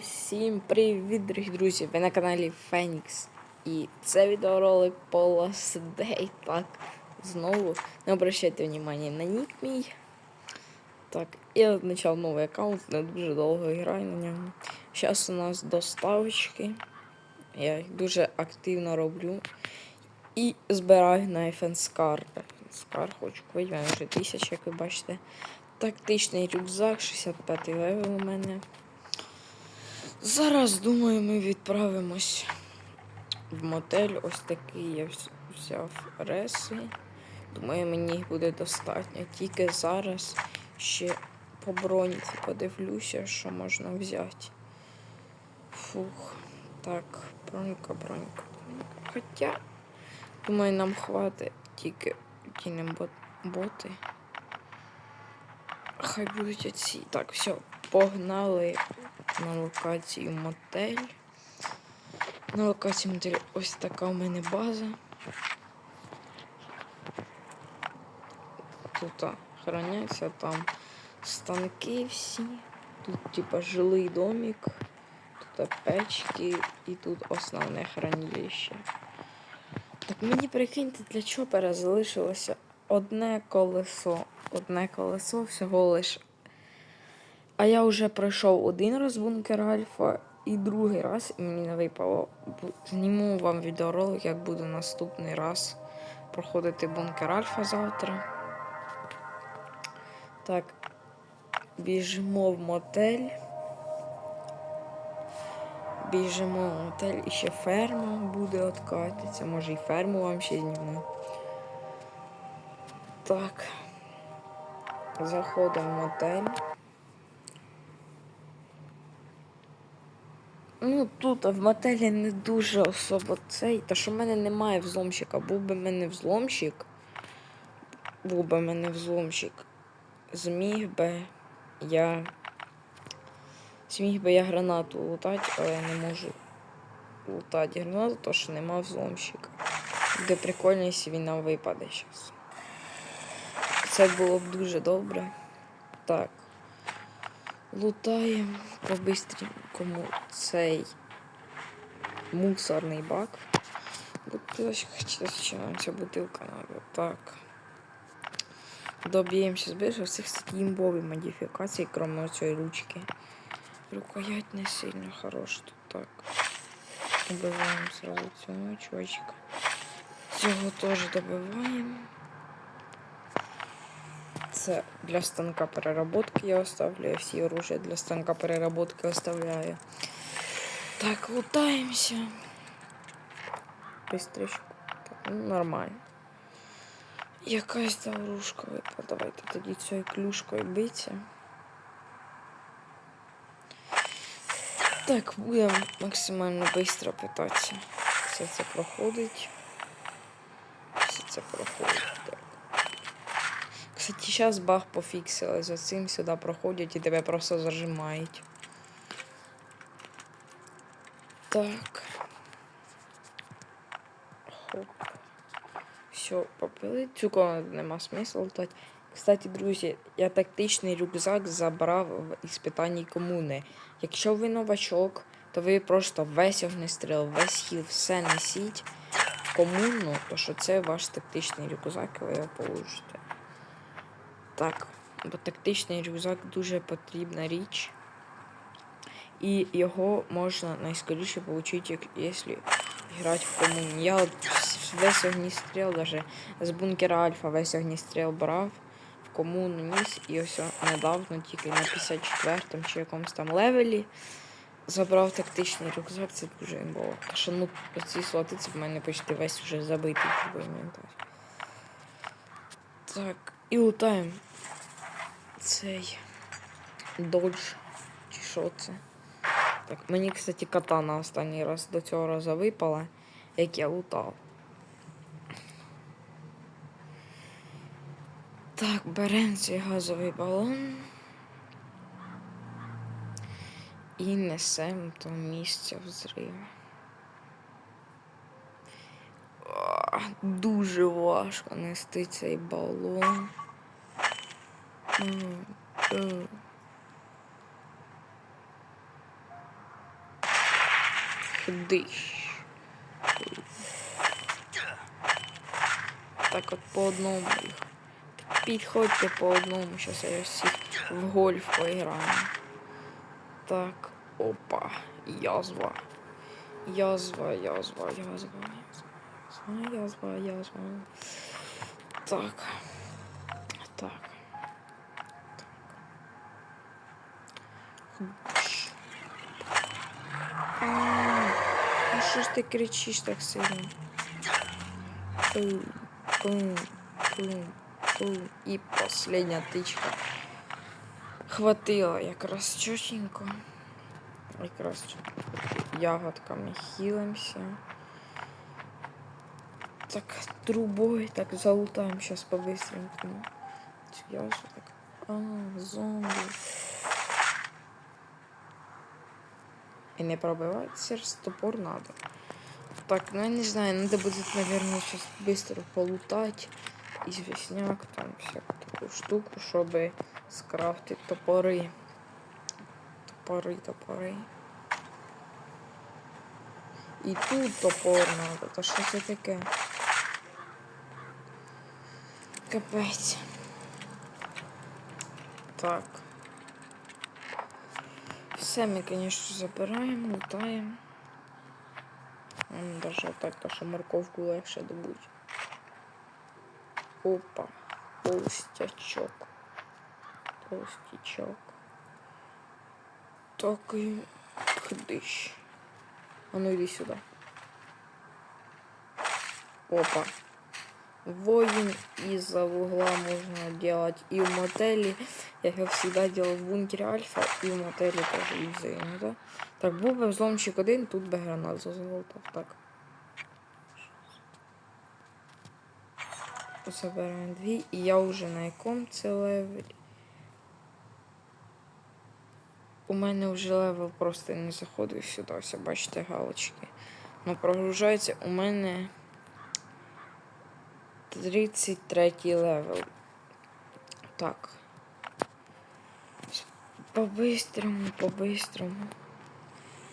Всім привіт, дорогі друзі! Ви на каналі Фенікс. І це відеоролик по Last Day. Так, знову не обращайте внимання на нік мій. Так, я почав новий аккаунт, не дуже довго граю на ньому. Зараз у нас доставочки. Я їх дуже активно роблю. І збираю на FN Scar. Scar хочу купити, в мене вже тисяча, як ви бачите. Тактичний рюкзак, 65 левел у мене. Зараз, думаю, ми відправимось в мотель. Ось такий я взяв реси. Думаю, мені їх буде достатньо. Тільки зараз ще по броньці подивлюся, що можна взяти. Фух. Так, бронька, бронька, бронька. Хоча, думаю, нам хватить тільки кинемо боти. Хай будуть оці. Так, все, погнали на локацію мотель. На локації мотель ось така у мене база. Тут охороняється там станки всі. Тут типа жилий домик, тут печки і тут основне хранилище. Так мені прикиньте, для чопера залишилося одне колесо. Одне колесо всього лиш. А я вже пройшов один раз бункер Альфа і другий раз, і мені не випало. Зніму вам відеоролик, як буду наступний раз проходити бункер Альфа завтра. Так, біжимо в мотель. Біжимо в мотель і ще ферма буде откатиться. Може і ферму вам ще зніму. Так. Заходимо в мотель. Ну, тут в мотелі не дуже особо цей. Та що в мене немає взломщика. Був би мене взломщик. Був би в мене взломщик. Зміг би я. Зміг би я гранату лутати, але я не можу лутати гранату, тому що нема взломщика. Буде прикольно, якщо він нам випаде зараз. Це було б дуже добре. Так. Лутаємо по-бистренькому цей мусорний бак. Нам ця бутилка надо. Так. Доб'ємося збільше всіх такі імбові модифікації, крім цієї ручки. Рукоять не сильно хороша тут так. Добиваємо сразу цього чувачка. Цього теж добиваємо. Це для станка переработки я оставляю. Всі оружия для станка переработки оставляю. Так, лутаємося. Бистричку. Ну, нормально. Якась таврушка випала. Давайте тоді цією клюшкою биться. Так, будемо максимально швидко питатися. Все це проходить. Все це проходить. Так. Кстати, сейчас баг пофіксили, за цим сюди проходять і тебе просто зажимають. Так. Хоп. Все, попили. Цю комнату нема смисла лутати. Кстати, друзі, я тактичний рюкзак забрав в іспитанні комуни. Якщо ви новачок, то ви просто весь огнестріл, весь хіл, все несіть в комуну, то що це ваш тактичний рюкзак, і ви його получите. Так, бо тактичний рюкзак дуже потрібна річ. І його можна найскоріше отримати, якщо грати в комуні. Я весь огністріл, даже з бункера Альфа весь огністріл брав, в комуну ніс, і ось недавно тільки на 54-му чи якомусь там левелі забрав тактичний рюкзак, це дуже імбово. Тому що ну, ці слоти це в мене почти весь вже забитий типу, інвентар. Так, і лутаємо цей додж. Чи що це? Так, мені, кстати, катана останній раз до цього разу випала, як я лутав. Так, беремо цей газовий балон. І несемо до місця взриву. Дуже важко нести цей балон. М. Хдиш. Так от по одному їх. Підходьте по одному, зараз я всіх в гольф поіграю. Так, опа, язва. Язва, язва, язва, язва, язва, язва. Так. Так. Хдиш. А, Ну що ж ти кричиш так сильно? Пум, пум, пум, пум. І последня тичка. Хватило якраз чотенько. Якраз ягодками хилимся. Так, трубой, так залутаем сейчас по-быстренькому. Я уже так... А, зомби. И не пробивать сердце топор надо. Так, ну я не знаю, надо будет, наверное, сейчас быстро полутать известняк, там всякую такую штуку, чтобы скрафтить топоры. Топоры, топоры. І тут топор надо. Та що це таке? Капець. Так. Все ми, конечно, забираємо, лутаємо. Даже так, що морковку легше добуть. Опа. Толстячок. Толстячок. Такий хдищ. А ну иди сюда. Опа. Воин из-за угла можно делать и в мотеле. Я его всегда делал в бункере Альфа и в мотеле тоже юзаю, да? Так, був би взломщик один, тут би гранат зазолотав. Так. Забираємо дві. І я вже на якому це левелі. У мене вже левел просто не заходив сюди, ось бачите галочки. Ну, прогружається у мене 33 левел. Так. По-быстрому, по-быстрому.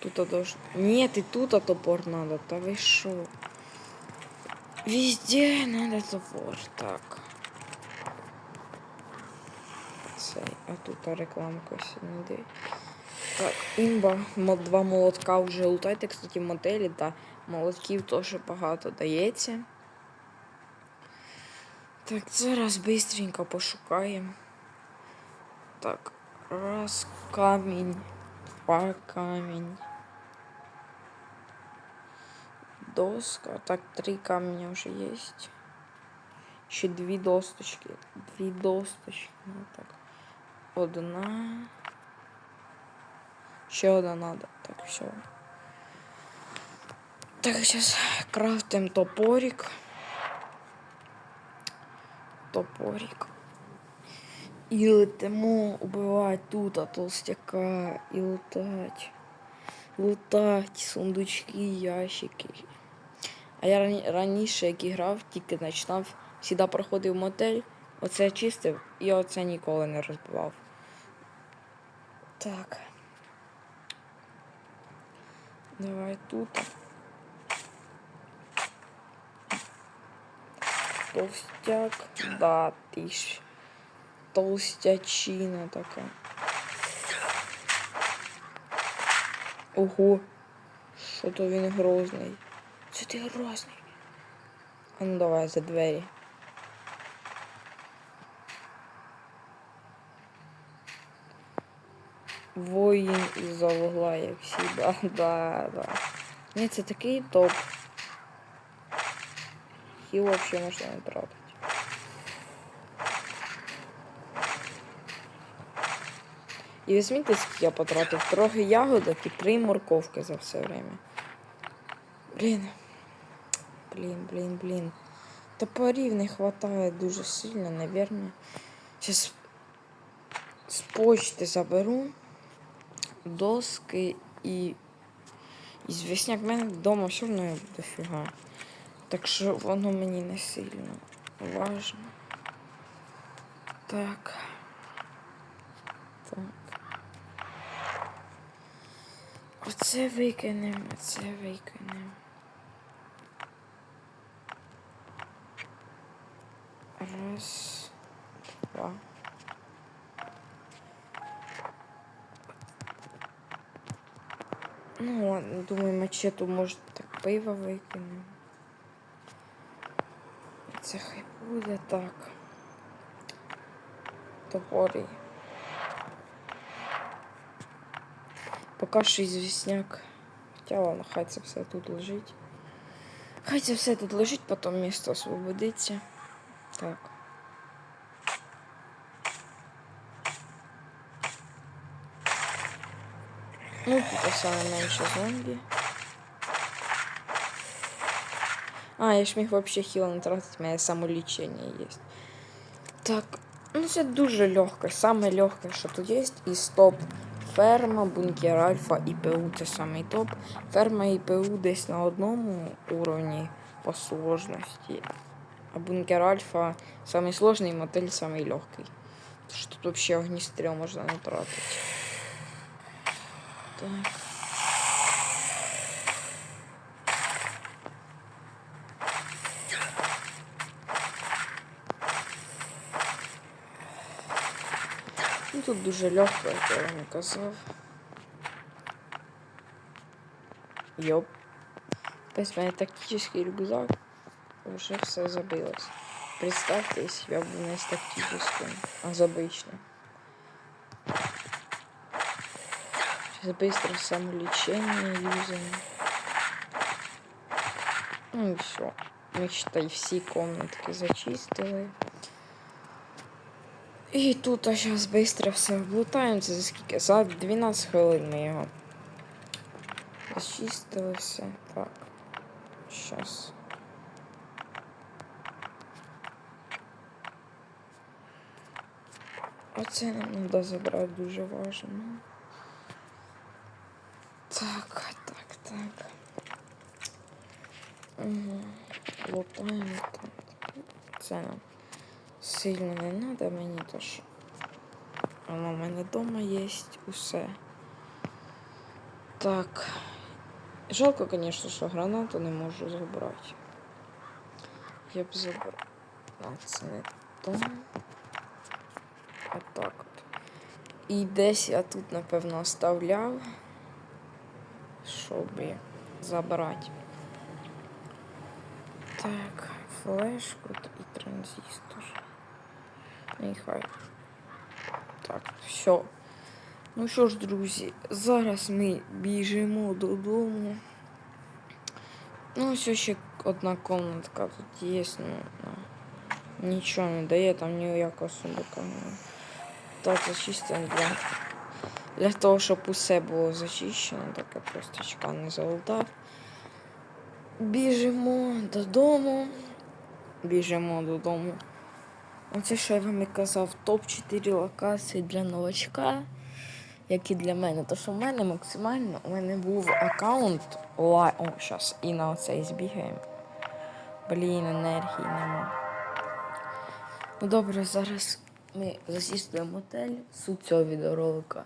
Тут должен... Нет, и тут топор надо. Да вы шо? Везде надо топор. Так. Цей, а тут рекламка сюди. Так, імба, мо- два молотка вже лутайте, кстати, в мотелі, та молотків теж багато дається. Так, зараз бистренько пошукаємо. Так, раз камінь, два камінь. Доска. Так, три камня вже є. Ще дві досточки. Дві досточки. Ну, так. Одна. Ще одна надо. Так, все. Так, сейчас крафтим топорик. Топорик. І летимо убивати тут а толстяка і лутать. Лутать сундучки, ящики. А я раніше, як грав, тільки починав, завжди проходив мотель, оце чистив і оце ніколи не розбивав. Так. Давай тут. Толстяк. Да, ти ж. Толстячина така. Ого. Що то він грозний. Це ти грозний. А ну давай за двері. Воїн із-за вугла, як всі. Да, да, да. Ні, це такий топ. Хіл взагалі можна не тратити. І візьміть, скільки я потратив трохи ягодок і три морковки за все время. Блін. Блін, блін, блін. Топорів не хватає дуже сильно, наверное. Сейчас з почти заберу доски і Известняк в мене вдома все одно дофіга. Так що воно мені не сильно важно. Так. Так. Оце викинемо, це викинемо. Раз, два. Ну, думаю, мачету може так пиво викинемо. Це хай буде так. Топорий. Поки що звісняк. Хоча ладно, хай це все тут лежить. Хай це все тут лежить, потім місто освободиться. Так. Ну, тут саме менше зомбі. А, я ж міг вообще хіл не тратити, у мене самолічення є. Так, ну це дуже легко. Саме легке, що тут є. І стоп. Ферма, бункер Альфа і ПУ це самий топ. Ферма і ПУ десь на одному уровні по сложності. А бункер Альфа самий сложний, мотель самий легкий. Тож тут вообще огністріл можна не тратити. Так. Тут дуже легко, як я вам казав. Йоп. Ось в мене тактический рюкзак. Уже все забилось. Представьте, если я буду не с тактическим, а с обычным. Сейчас быстро самолечение юзаем. Ну и все. Ми считай всі комнатки зачистили. І тут а зараз швидко все облутаємо. Це за скільки? За 12 хвилин ми його. Зачистили все. Так. Щас. Оце нам треба забрати дуже важливо. Так, так, так. Угу. Лутаємо так. Це нам сильно не треба мені, що воно в мене вдома є усе. Так. Жалко, звісно, що гранату не можу забрати. Я б забрав. Це не то. Отак от. І десь я тут, напевно, оставляв, щоб забрати. Так, флешку і транзистор. Ну і хай. Так, все. Ну що ж, друзі, зараз ми біжимо додому. Ну, ось ще одна комнатка тут є, ну, нічого не дає, там ніякого сундука немає. Так, зачистимо для, для того, щоб усе було зачищено, так я просто чекав не залутав. Біжимо додому. Біжимо додому. Оце, що я вам і казав, топ-4 локації для новачка, як і для мене. То що в мене максимально у мене був аккаунт лай. О, зараз і на оцей збігаємо. Блін, енергії нема. Ну добре, зараз ми засістуємо мотель. Суть цього відеоролика.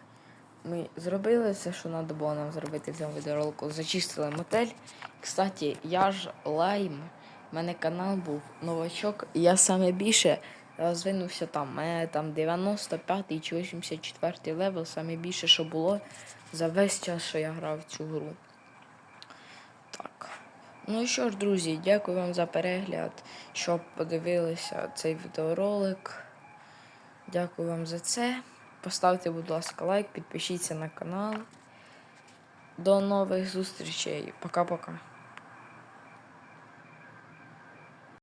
Ми зробили все, що треба було нам зробити в цьому відеоролику. Зачистили мотель. Кстати, я ж лайм. У мене канал був новачок, я саме більше розвинувся там. Мене там 95 чи 84 левел, саме більше, що було за весь час, що я грав в цю гру. Так. Ну і що ж, друзі, дякую вам за перегляд, що подивилися цей відеоролик. Дякую вам за це. Поставте, будь ласка, лайк, підпишіться на канал. До нових зустрічей. Пока-пока.